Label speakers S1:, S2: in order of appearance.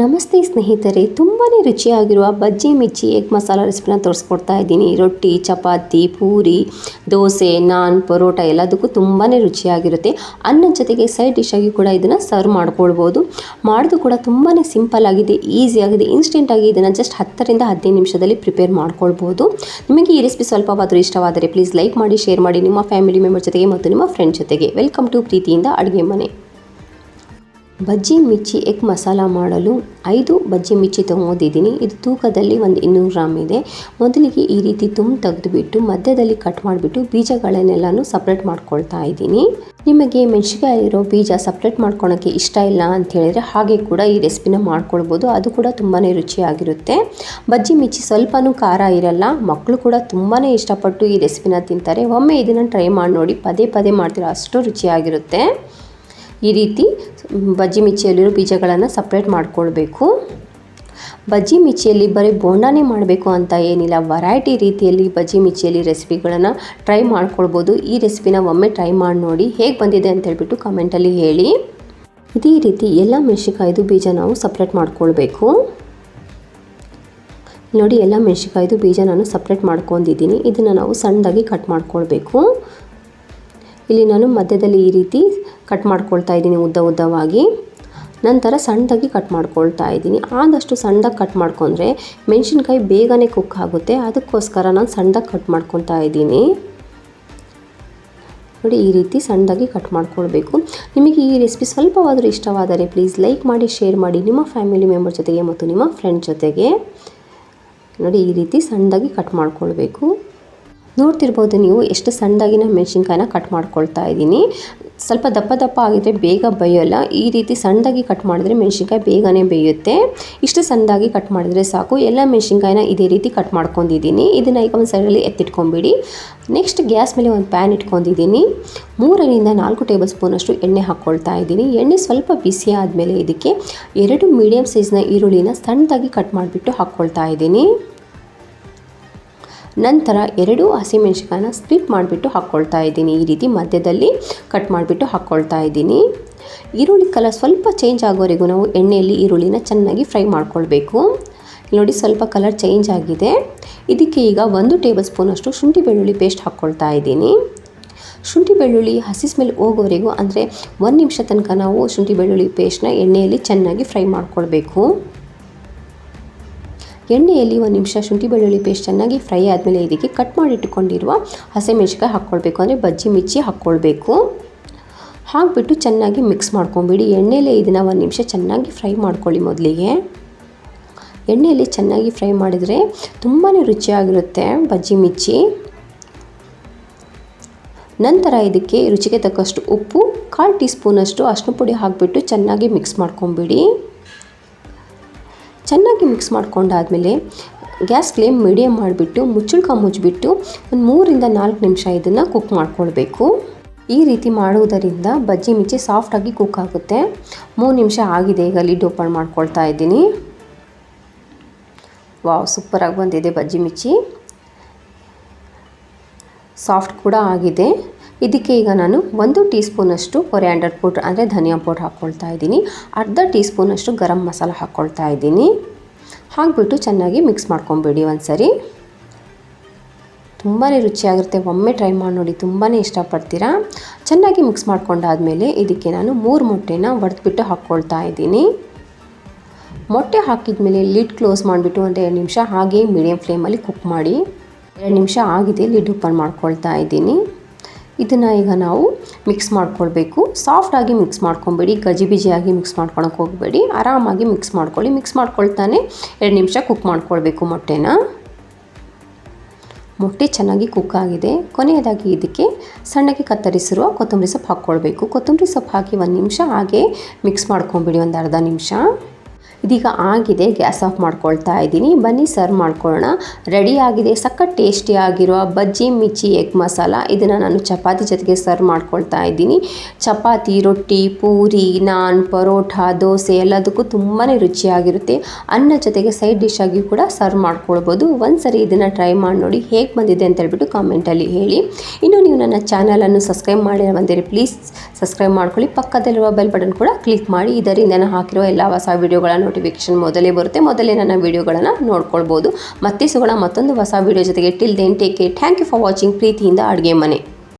S1: ನಮಸ್ತೆ ಸ್ನೇಹಿತರೆ ತುಂಬಾ ರುಚಿಯಾಗಿರುವ ಬಜ್ಜಿ, ಮಿರ್ಚಿ, ಎಗ್ ಮಸಾಲ ರೆಸಿಪಿನ ತೋರಿಸ್ಕೊಡ್ತಾ ಇದ್ದೀನಿ. ರೊಟ್ಟಿ, ಚಪಾತಿ, ಪೂರಿ, ದೋಸೆ, ನಾನ್, ಪರೋಟ ಎಲ್ಲದಕ್ಕೂ ತುಂಬಾ ರುಚಿಯಾಗಿರುತ್ತೆ. ಅನ್ನದ ಜೊತೆಗೆ ಸೈಡ್ ಡಿಶ್ ಆಗಿ ಕೂಡ ಇದನ್ನು ಸರ್ವ್ ಮಾಡ್ಕೊಳ್ಬೋದು. ಮಾಡೋದು ಕೂಡ ತುಂಬಾ ಸಿಂಪಲ್ ಆಗಿದೆ ಈಸಿ ಆಗಿದೆ ಇನ್ಸ್ಟೆಂಟಾಗಿ ಇದನ್ನು ಜಸ್ಟ್ ಹತ್ತರಿಂದ ಹದಿನೈದು ನಿಮಿಷದಲ್ಲಿ ಪ್ರಿಪೇರ್ ಮಾಡ್ಕೊಳ್ಬೋದು. ನಿಮಗೆ ಈ ರೆಸಿಪಿ ಸ್ವಲ್ಪವಾದರೂ ಇಷ್ಟವಾದರೆ ಪ್ಲೀಸ್ ಲೈಕ್ ಮಾಡಿ ಶೇರ್ ಮಾಡಿ ನಿಮ್ಮ ಫ್ಯಾಮಿಲಿ ಮೆಂಬರ್ ಜೊತೆಗೆ ಮತ್ತು ನಿಮ್ಮ ಫ್ರೆಂಡ್ ಜೊತೆಗೆ. ವೆಲ್ಕಮ್ ಟು ಪ್ರೀತಿಯಿಂದ ಅಡುಗೆ ಮನೆ. ಬಜ್ಜಿ ಮಿರ್ಚಿ ಎಗ್ ಮಸಾಲ ಮಾಡಲು ಐದು ಬಜ್ಜಿ ಮಿರ್ಚಿ ತೊಗೊಂಡಿದ್ದೀನಿ. ಇದು ತೂಕದಲ್ಲಿ ಒಂದು ಇನ್ನೂರು ಗ್ರಾಮ್ ಇದೆ. ಮೊದಲಿಗೆ ಈ ರೀತಿ ತುಂಬ ತೆಗೆದುಬಿಟ್ಟು, ಮಧ್ಯದಲ್ಲಿ ಕಟ್ ಮಾಡಿಬಿಟ್ಟು ಬೀಜಗಳನ್ನೆಲ್ಲನೂ ಸಪ್ರೇಟ್ ಮಾಡ್ಕೊಳ್ತಾ ಇದ್ದೀನಿ. ನಿಮಗೆ ಮೆಣಸಿನ್ಕಾಯಿ ಇರೋ ಬೀಜ ಸಪ್ರೇಟ್ ಮಾಡ್ಕೊಳೋಕ್ಕೆ ಇಷ್ಟ ಇಲ್ಲ ಅಂತ ಹೇಳಿದರೆ ಹಾಗೆ ಕೂಡ ಈ ರೆಸಿಪಿನ ಮಾಡ್ಕೊಳ್ಬೋದು. ಅದು ಕೂಡ ತುಂಬಾ ರುಚಿಯಾಗಿರುತ್ತೆ. ಬಜ್ಜಿ ಮಿರ್ಚಿ ಸ್ವಲ್ಪನೂ ಖಾರ ಇರಲ್ಲ. ಮಕ್ಕಳು ಕೂಡ ತುಂಬಾ ಇಷ್ಟಪಟ್ಟು ಈ ರೆಸಿಪಿನ ತಿಂತಾರೆ. ಒಮ್ಮೆ ಇದನ್ನು ಟ್ರೈ ಮಾಡಿ ನೋಡಿ, ಪದೇ ಪದೇ ಮಾಡ್ತೀರ, ಅಷ್ಟು ರುಚಿಯಾಗಿರುತ್ತೆ. ಈ ರೀತಿ ಬಜ್ಜಿ ಮಿರ್ಚಿಯಲ್ಲಿರೋ ಬೀಜಗಳನ್ನು ಸಪ್ರೇಟ್ ಮಾಡ್ಕೊಳ್ಬೇಕು. ಬಜ್ಜಿ ಮಿರ್ಚಿಯಲ್ಲಿ ಬರೀ ಬೋಂಡಾನೇ ಮಾಡಬೇಕು ಅಂತ ಏನಿಲ್ಲ. ವೆರೈಟಿ ರೀತಿಯಲ್ಲಿ ಬಜ್ಜಿ ಮಿರ್ಚಿಯಲ್ಲಿ ರೆಸಿಪಿಗಳನ್ನು ಟ್ರೈ ಮಾಡ್ಕೊಳ್ಬೋದು. ಈ ರೆಸಿಪಿನ ಒಮ್ಮೆ ಟ್ರೈ ಮಾಡಿ ನೋಡಿ ಹೇಗೆ ಬಂದಿದೆ ಅಂತ ಹೇಳ್ಬಿಟ್ಟು ಕಮೆಂಟಲ್ಲಿ ಹೇಳಿ. ಇದೇ ರೀತಿ ಎಲ್ಲ ಮೆಣಸಿಕಾಯ್ದು ಬೀಜ ನಾವು ಸಪ್ರೇಟ್ ಮಾಡ್ಕೊಳ್ಬೇಕು. ನೋಡಿ ಎಲ್ಲ ಮೆಣಸಿಕಾಯ್ದು ಬೀಜ ನಾನು ಸಪ್ರೇಟ್ ಮಾಡ್ಕೊಂಡಿದ್ದೀನಿ. ಇದನ್ನು ನಾವು ಸಣ್ಣದಾಗಿ ಕಟ್ ಮಾಡ್ಕೊಳ್ಬೇಕು. ಇಲ್ಲಿ ನಾನು ಮಧ್ಯದಲ್ಲಿ ಈ ರೀತಿ ಕಟ್ ಮಾಡ್ಕೊಳ್ತಾ ಇದ್ದೀನಿ ಉದ್ದ ಉದ್ದವಾಗಿ. ನಂತರ ಸಣ್ಣದಾಗಿ ಕಟ್ ಮಾಡ್ಕೊಳ್ತಾ ಇದ್ದೀನಿ. ಆದಷ್ಟು ಸಣ್ಣದಾಗಿ ಕಟ್ ಮಾಡ್ಕೊಂಡ್ರೆ ಮೆಣಸಿನ್ಕಾಯಿ ಬೇಗನೆ ಕುಕ್ ಆಗುತ್ತೆ. ಅದಕ್ಕೋಸ್ಕರ ನಾನು ಸಣ್ಣದಾಗಿ ಕಟ್ ಮಾಡ್ಕೊತಾ ಇದ್ದೀನಿ. ನೋಡಿ, ಈ ರೀತಿ ಸಣ್ಣದಾಗಿ ಕಟ್ ಮಾಡ್ಕೊಳ್ಬೇಕು. ನಿಮಗೆ ಈ ರೆಸಿಪಿ ಸ್ವಲ್ಪವಾದರೂ ಇಷ್ಟವಾದರೆ ಪ್ಲೀಸ್ ಲೈಕ್ ಮಾಡಿ, ಶೇರ್ ಮಾಡಿ ನಿಮ್ಮ ಫ್ಯಾಮಿಲಿ ಮೆಂಬರ್ ಜೊತೆಗೆ ಮತ್ತು ನಿಮ್ಮ ಫ್ರೆಂಡ್ ಜೊತೆಗೆ. ನೋಡಿ, ಈ ರೀತಿ ಸಣ್ಣದಾಗಿ ಕಟ್ ಮಾಡ್ಕೊಳ್ಬೇಕು. ನೋಡ್ತಿರ್ಬೋದು ನೀವು ಎಷ್ಟು ಸಣ್ಣದಾಗಿ ನಾನು ಮೆಣಸಿನ್ಕಾಯಿನ ಕಟ್ ಮಾಡ್ಕೊಳ್ತಾ ಇದ್ದೀನಿ. ಸ್ವಲ್ಪ ದಪ್ಪ ದಪ್ಪ ಆಗಿದ್ರೆ ಬೇಗ ಬೇಯೋಲ್ಲ. ಈ ರೀತಿ ಸಣ್ಣದಾಗಿ ಕಟ್ ಮಾಡಿದ್ರೆ ಮೆಣಸಿನ್ಕಾಯಿ ಬೇಗನೆ ಬೇಯುತ್ತೆ. ಇಷ್ಟು ಸಣ್ಣದಾಗಿ ಕಟ್ ಮಾಡಿದರೆ ಸಾಕು. ಎಲ್ಲ ಮೆಣಸಿನ್ಕಾಯಿನ ಇದೇ ರೀತಿ ಕಟ್ ಮಾಡ್ಕೊಂಡಿದ್ದೀನಿ. ಇದನ್ನು ಈಗ ಒಂದು ಸೈಡಲ್ಲಿ ಎತ್ತಿಟ್ಕೊಂಬಿಡಿ. ನೆಕ್ಸ್ಟ್ ಗ್ಯಾಸ್ ಮೇಲೆ ಒಂದು ಪ್ಯಾನ್ ಇಟ್ಕೊಂಡಿದ್ದೀನಿ. ಮೂರರಿಂದ ನಾಲ್ಕು ಟೇಬಲ್ ಸ್ಪೂನಷ್ಟು ಎಣ್ಣೆ ಹಾಕ್ಕೊಳ್ತಾ ಇದ್ದೀನಿ. ಎಣ್ಣೆ ಸ್ವಲ್ಪ ಬಿಸಿ ಆದಮೇಲೆ ಇದಕ್ಕೆ ಎರಡು ಮೀಡಿಯಮ್ ಸೈಜ್ನ ಈರುಳ್ಳಿನ ಸಣ್ಣದಾಗಿ ಕಟ್ ಮಾಡಿಬಿಟ್ಟು ಹಾಕ್ಕೊಳ್ತಾ ಇದ್ದೀನಿ. ನಂತರ ಎರಡು ಹಸಿಮೆಣ್ಸಿಕಾಯನ್ನ ಸ್ಲಿಪ್ ಮಾಡಿಬಿಟ್ಟು ಹಾಕ್ಕೊಳ್ತಾ ಇದ್ದೀನಿ. ಈ ರೀತಿ ಮಧ್ಯದಲ್ಲಿ ಕಟ್ ಮಾಡಿಬಿಟ್ಟು ಹಾಕ್ಕೊಳ್ತಾ ಇದ್ದೀನಿ. ಈರುಳ್ಳಿ ಕಲರ್ ಸ್ವಲ್ಪ ಚೇಂಜ್ ಆಗೋವರೆಗೂ ನಾವು ಎಣ್ಣೆಯಲ್ಲಿ ಈರುಳ್ಳಿನ ಚೆನ್ನಾಗಿ ಫ್ರೈ ಮಾಡ್ಕೊಳ್ಬೇಕು. ನೋಡಿ ಸ್ವಲ್ಪ ಕಲರ್ ಚೇಂಜ್ ಆಗಿದೆ. ಇದಕ್ಕೆ ಈಗ ಒಂದು ಟೇಬಲ್ ಸ್ಪೂನಷ್ಟು ಶುಂಠಿ ಬೆಳ್ಳುಳ್ಳಿ ಪೇಸ್ಟ್ ಹಾಕ್ಕೊಳ್ತಾ ಇದ್ದೀನಿ. ಶುಂಠಿ ಬೆಳ್ಳುಳ್ಳಿ ಹಸಿ ಸ್ಮೆಲ್ ಹೋಗೋವರೆಗೂ ಅಂದರೆ ಒಂದು ನಿಮಿಷ ತನಕ ನಾವು ಶುಂಠಿ ಬೆಳ್ಳುಳ್ಳಿ ಪೇಸ್ಟ್ನ ಎಣ್ಣೆಯಲ್ಲಿ ಚೆನ್ನಾಗಿ ಫ್ರೈ ಮಾಡ್ಕೊಳ್ಬೇಕು. ಎಣ್ಣೆಯಲ್ಲಿ ಒಂದು ನಿಮಿಷ ಶುಂಠಿ ಬೆಳ್ಳುಳ್ಳಿ ಪೇಸ್ಟ್ ಚೆನ್ನಾಗಿ ಫ್ರೈ ಆದಮೇಲೆ ಇದಕ್ಕೆ ಕಟ್ ಮಾಡಿಟ್ಟುಕೊಂಡಿರುವ ಹಸಿಮೆಣ್ಸಿಕಾಯಿ ಹಾಕ್ಕೊಳ್ಬೇಕು. ಅಂದರೆ ಬಜ್ಜಿ ಮಿರ್ಚಿ ಹಾಕ್ಕೊಳ್ಬೇಕು. ಹಾಕ್ಬಿಟ್ಟು ಚೆನ್ನಾಗಿ ಮಿಕ್ಸ್ ಮಾಡ್ಕೊಂಬಿಡಿ. ಎಣ್ಣೆಯಲ್ಲೇ ಇದನ್ನು ಒಂದು ನಿಮಿಷ ಚೆನ್ನಾಗಿ ಫ್ರೈ ಮಾಡ್ಕೊಳ್ಳಿ ಮೊದಲಿಗೆ. ಎಣ್ಣೆಯಲ್ಲಿ ಚೆನ್ನಾಗಿ ಫ್ರೈ ಮಾಡಿದರೆ ತುಂಬಾ ರುಚಿಯಾಗಿರುತ್ತೆ ಬಜ್ಜಿ ಮಿರ್ಚಿ. ನಂತರ ಇದಕ್ಕೆ ರುಚಿಗೆ ತಕ್ಕಷ್ಟು ಉಪ್ಪು, ಕಾಲು ಟೀ ಸ್ಪೂನಷ್ಟು ಅಷ್ಟು ಪುಡಿ ಹಾಕಿಬಿಟ್ಟು ಚೆನ್ನಾಗಿ ಮಿಕ್ಸ್ ಮಾಡ್ಕೊಂಬಿಡಿ. ಚೆನ್ನಾಗಿ ಮಿಕ್ಸ್ ಮಾಡ್ಕೊಂಡಾದಮೇಲೆ ಗ್ಯಾಸ್ ಫ್ಲೇಮ್ ಮೀಡಿಯಮ್ ಮಾಡಿಬಿಟ್ಟು, ಮುಚ್ಚುಳ್ಕ ಮುಚ್ಚಿಬಿಟ್ಟು ಒಂದು ಮೂರಿಂದ ನಾಲ್ಕು ನಿಮಿಷ ಇದನ್ನು ಕುಕ್ ಮಾಡ್ಕೊಳ್ಬೇಕು. ಈ ರೀತಿ ಮಾಡುವುದರಿಂದ ಬಜ್ಜಿ ಮಿಚ್ಚಿ ಸಾಫ್ಟಾಗಿ ಕುಕ್ ಆಗುತ್ತೆ. ಮೂರು ನಿಮಿಷ ಆಗಿದೆ, ಈಗ ಲಿಡ್ ಓಪನ್ ಮಾಡ್ಕೊಳ್ತಾ ಇದ್ದೀನಿ. ವಾವ್ ಸೂಪರಾಗಿ ಬಂದಿದೆ ಬಜ್ಜಿ ಮಿಚ್ಚಿ ಸಾಫ್ಟ್ ಕೂಡ ಆಗಿದೆ. ಇದಕ್ಕೆ ಈಗ ನಾನು ಒಂದು ಟೀ ಸ್ಪೂನಷ್ಟು ಕೊರಿಯಾಂಡರ್ ಪೌಡ್ರ್ ಅಂದರೆ ಧನಿಯಾ ಪೌಡ್ರ್ ಹಾಕ್ಕೊಳ್ತಾ ಇದ್ದೀನಿ. ಅರ್ಧ ಟೀ ಸ್ಪೂನಷ್ಟು ಗರಂ ಮಸಾಲ ಹಾಕ್ಕೊಳ್ತಾ ಇದ್ದೀನಿ. ಹಾಕ್ಬಿಟ್ಟು ಚೆನ್ನಾಗಿ ಮಿಕ್ಸ್ ಮಾಡ್ಕೊಂಬಿಡಿ ಒಂದು ಸರಿ ತುಂಬಾ ರುಚಿಯಾಗಿರುತ್ತೆ. ಒಮ್ಮೆ ಟ್ರೈ ಮಾಡಿ ನೋಡಿ ತುಂಬಾ ಇಷ್ಟಪಡ್ತೀರಾ? ಚೆನ್ನಾಗಿ ಮಿಕ್ಸ್ ಮಾಡ್ಕೊಂಡಾದಮೇಲೆ ಇದಕ್ಕೆ ನಾನು ಮೂರು ಮೊಟ್ಟೆನ ಒಡೆದ್ಬಿಟ್ಟು ಹಾಕ್ಕೊಳ್ತಾ ಇದ್ದೀನಿ. ಮೊಟ್ಟೆ ಹಾಕಿದ ಮೇಲೆ ಲಿಡ್ ಕ್ಲೋಸ್ ಮಾಡಿಬಿಟ್ಟು ಒಂದು ಎರಡು ನಿಮಿಷ ಹಾಗೆ ಮೀಡಿಯಮ್ ಫ್ಲೇಮಲ್ಲಿ ಕುಕ್ ಮಾಡಿ. ಎರಡು ನಿಮಿಷ ಆಗಿದೆ, ಲಿಡ್ ಓಪನ್ ಮಾಡ್ಕೊಳ್ತಾ ಇದ್ದೀನಿ. ಇದನ್ನು ಈಗ ನಾವು ಮಿಕ್ಸ್ ಮಾಡ್ಕೊಳ್ಬೇಕು. ಸಾಫ್ಟಾಗಿ ಮಿಕ್ಸ್ ಮಾಡ್ಕೊಬೇಡಿ ಗಜಿಬಿಜಿಯಾಗಿ ಮಿಕ್ಸ್ ಮಾಡ್ಕೊಳಕ್ಕೆ ಹೋಗಬೇಡಿ. ಆರಾಮಾಗಿ ಮಿಕ್ಸ್ ಮಾಡ್ಕೊಳ್ಳಿ. ಮಿಕ್ಸ್ ಮಾಡ್ಕೊಳ್ತಾನೆ ಎರಡು ನಿಮಿಷ ಕುಕ್ ಮಾಡ್ಕೊಳ್ಬೇಕು ಮೊಟ್ಟೆನ. ಮೊಟ್ಟೆ ಚೆನ್ನಾಗಿ ಕುಕ್ ಆಗಿದೆ. ಕೊನೆಯದಾಗಿ ಇದಕ್ಕೆ ಸಣ್ಣಗೆ ಕತ್ತರಿಸಿರುವ ಕೊತ್ತಂಬರಿ ಸೊಪ್ಪು ಹಾಕ್ಕೊಳ್ಬೇಕು. ಕೊತ್ತಂಬರಿ ಸೊಪ್ಪು ಹಾಕಿ ಒಂದು ನಿಮಿಷ ಹಾಗೆ ಮಿಕ್ಸ್ ಮಾಡ್ಕೊಂಬಿಡಿ ಒಂದು ಅರ್ಧ ನಿಮಿಷ. ಇದೀಗ ಆಗಿದೆ, ಗ್ಯಾಸ್ ಆಫ್ ಮಾಡ್ಕೊಳ್ತಾ ಇದ್ದೀನಿ. ಬನ್ನಿ ಸರ್ವ್ ಮಾಡ್ಕೊಳ್ಳೋಣ. ರೆಡಿ ಆಗಿದೆ, ಸಖತ್ ಟೇಸ್ಟಿ ಆಗಿರುವ ಬಜ್ಜಿ, ಮಿರ್ಚಿ, ಎಗ್ ಮಸಾಲ. ಇದನ್ನು ನಾನು ಚಪಾತಿ ಜೊತೆಗೆ ಸರ್ವ್ ಮಾಡ್ಕೊಳ್ತಾ ಇದ್ದೀನಿ. ಚಪಾತಿ, ರೊಟ್ಟಿ, ಪೂರಿ, ನಾನ್ ಪರೋಟ ದೋಸೆ ಎಲ್ಲದಕ್ಕೂ ತುಂಬಾ ರುಚಿಯಾಗಿರುತ್ತೆ. ಅನ್ನ ಜೊತೆಗೆ ಸೈಡ್ ಡಿಶ್ ಆಗಿ ಕೂಡ ಸರ್ವ್ ಮಾಡ್ಕೊಳ್ಬೋದು. ಒಂದ್ಸರಿ ಇದನ್ನು ಟ್ರೈ ಮಾಡಿ ನೋಡಿ ಹೇಗೆ ಬಂದಿದೆ ಅಂತ ಹೇಳ್ಬಿಟ್ಟು ಕಾಮೆಂಟಲ್ಲಿ ಹೇಳಿ. ಇನ್ನು ನೀವು ನನ್ನ ಚಾನಲನ್ನು ಸಬ್ಸ್ಕ್ರೈಬ್ ಮಾಡಿ ಬಂದಿರಿ ಪ್ಲೀಸ್ ಸಬ್ಸ್ಕ್ರೈಬ್ ಮಾಡ್ಕೊಳ್ಳಿ. ಪಕ್ಕದಲ್ಲಿರುವ ಬೆಲ್ ಬಟನ್ ಕೂಡ ಕ್ಲಿಕ್ ಮಾಡಿ. ಇದರಿಂದ ನಾನು ಹಾಕಿರೋ ಎಲ್ಲ ಹೊಸ ವೀಡಿಯೋಗಳ ನೋಟಿಫಿಕೇಶನ್ ಮೊದಲೇ ಬರುತ್ತೆ, ಮೊದಲೇ ನನ್ನ ವಿಡಿಯೋಗಳನ್ನು ನೋಡ್ಕೊಳ್ಬೋದು. ಮತ್ತೆ ಸಿಗೋಣ ಮತ್ತೊಂದು ಹೊಸ ವೀಡಿಯೋ ಜೊತೆಗೆ till then take care thank you for watching ಪ್ರೀತಿಯಿಂದ ಅಡುಗೆ ಮನೆ.